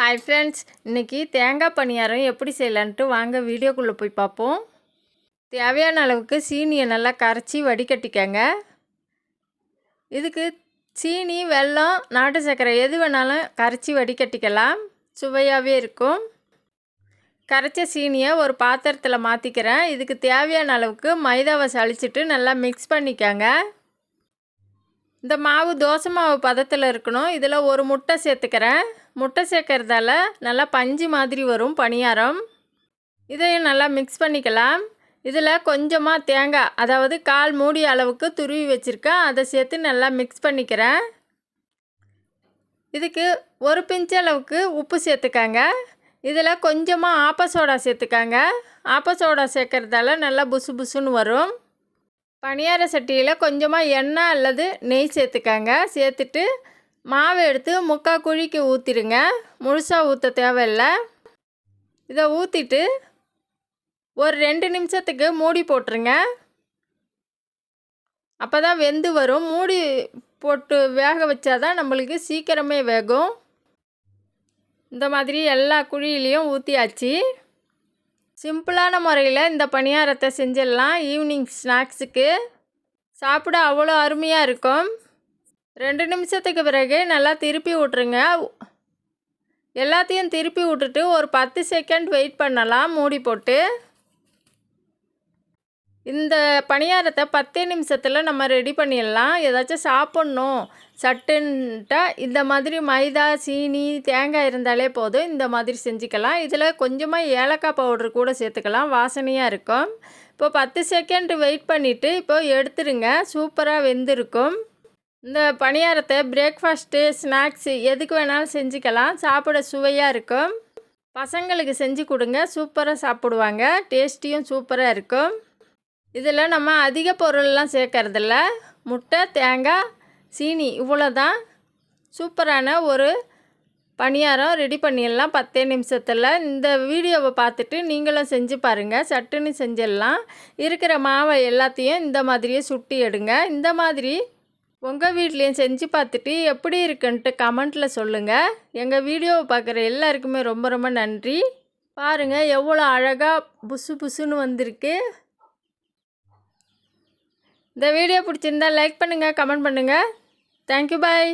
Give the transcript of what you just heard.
Hi friends இன்றைக்கி தேங்காய் பணியாரம் எப்படி செய்யலான்ட்டு வாங்க வீடியோக்குள்ளே போய் பார்ப்போம். தேவையான அளவுக்கு சீனியை நல்லா கரைச்சி வடிகட்டிக்கங்க. இதுக்கு சீனி வெல்லம் நாட்டு சர்க்கரை எது வேணாலும் கரைச்சி வடிகட்டிக்கலாம். சுவையாகவே இருக்கும். கரைச்ச சீனியை ஒரு பாத்திரத்தில் மாற்றிக்கிறேன் இதுக்கு தேவையான அளவுக்கு மைதாவை சளிச்சிட்டு நல்லா மிக்ஸ் பண்ணிக்கோங்க. இந்த மாவு தோசை மாவு பதத்தில் இருக்கணும். இதில் ஒரு முட்டை சேர்த்துக்கிறேன். முட்டை சேர்க்கறதால நல்லா பஞ்சு மாதிரி வரும் பணியாரம். இதையும் நல்லா மிக்ஸ் பண்ணிக்கலாம். இதில் கொஞ்சமாக தேங்காய் அதாவது கால் மூடி அளவுக்கு துருவி வச்சுருக்கேன். அதை சேர்த்து நல்லா மிக்ஸ் பண்ணிக்கிறேன். இதுக்கு ஒரு பிஞ்சு அளவுக்கு உப்பு சேர்த்துக்காங்க. இதில் கொஞ்சமாக ஆப்ப சோடா சேர்த்துக்காங்க. ஆப்ப சோடா சேர்க்கறதால நல்லா புசு புசுன்னு வரும். பணியார சட்டியில் கொஞ்சமாக எண்ணெய் அல்லது நெய் சேர்த்துக்கங்க. சேர்த்துட்டு மாவு எடுத்து முக்கால் குழிக்கு ஊற்றிடுங்க முழுசாக ஊற்ற தேவையில்லை. இதை ஊற்றிட்டு ஒரு ரெண்டு நிமிஷத்துக்கு மூடி போட்டுருங்க. அப்போ தான் வெந்து வரும். மூடி போட்டு வேக வச்சாதான் நம்மளுக்கு சீக்கிரமே வேகும். இந்த மாதிரி எல்லா குழியிலையும் ஊற்றியாச்சு சிம்பிளான முறையில் இந்த பணியாரத்தை செஞ்சிடலாம். ஈவினிங் ஸ்நாக்ஸுக்கு. சாப்பிட அவ்வளோ அருமையாக இருக்கும். ரெண்டு நிமிஷத்துக்கு பிறகு நல்லா திருப்பி விட்ருங்க எல்லாத்தையும் திருப்பி விட்டுட்டு ஒரு பத்து செகண்ட் வெயிட் பண்ணலாம். மூடி போட்டு. இந்த பணியாரத்தை பத்தே நிமிஷத்தில் நம்ம ரெடி பண்ணிடலாம். ஏதாச்சும் சாப்பிட்ணும். சட்டுன்ட்டா இந்த மாதிரி மைதா சீனி தேங்காய் இருந்தாலே போதும். இந்த மாதிரி செஞ்சுக்கலாம். இதில் கொஞ்சமாக ஏலக்காய் பவுடர் கூட சேர்த்துக்கலாம். வாசனையாக இருக்கும். இப்போ பத்து செகண்ட் வெயிட் பண்ணிவிட்டு இப்போ எடுத்துருங்க. சூப்பராக வெந்திருக்கும். இந்த பணியாரத்தை பிரேக்ஃபாஸ்ட்டு ஸ்நாக்ஸு எதுக்கு வேணாலும் செஞ்சுக்கலாம். சாப்பிட சுவையாக இருக்கும். பசங்களுக்கு செஞ்சு கொடுங்க. சூப்பராக சாப்பிடுவாங்க. டேஸ்டியும் சூப்பராக இருக்கும். இதில் நம்ம அதிக பொருள்லாம் சேர்க்கறதில்ல. முட்டை தேங்காய் சீனி இவ்வளோ தான் சூப்பரான ஒரு பணியாரம் ரெடி பண்ணிடலாம் பத்தே நிமிஷத்தில். இந்த வீடியோவை பார்த்துட்டு நீங்களும் செஞ்சு பாருங்கள் சட்டுன்னு செஞ்சிடலாம். இருக்கிற மாவை எல்லாத்தையும் இந்த மாதிரியே சுட்டி எடுங்க. இந்த மாதிரி உங்கள் வீட்லேயும் செஞ்சு பார்த்துட்டு எப்படி இருக்குன்ட்டு கமெண்ட்டில் சொல்லுங்கள் எங்கள் வீடியோவை பார்க்குற எல்லாருக்குமே ரொம்ப ரொம்ப நன்றி. பாருங்கள் எவ்வளோ அழகாக புசு புசுன்னு வந்திருக்கு. இந்த வீடியோ பிடிச்சிருந்தா லைக் பண்ணுங்கள் கமெண்ட் பண்ணுங்கள் தேங்க்யூ பாய்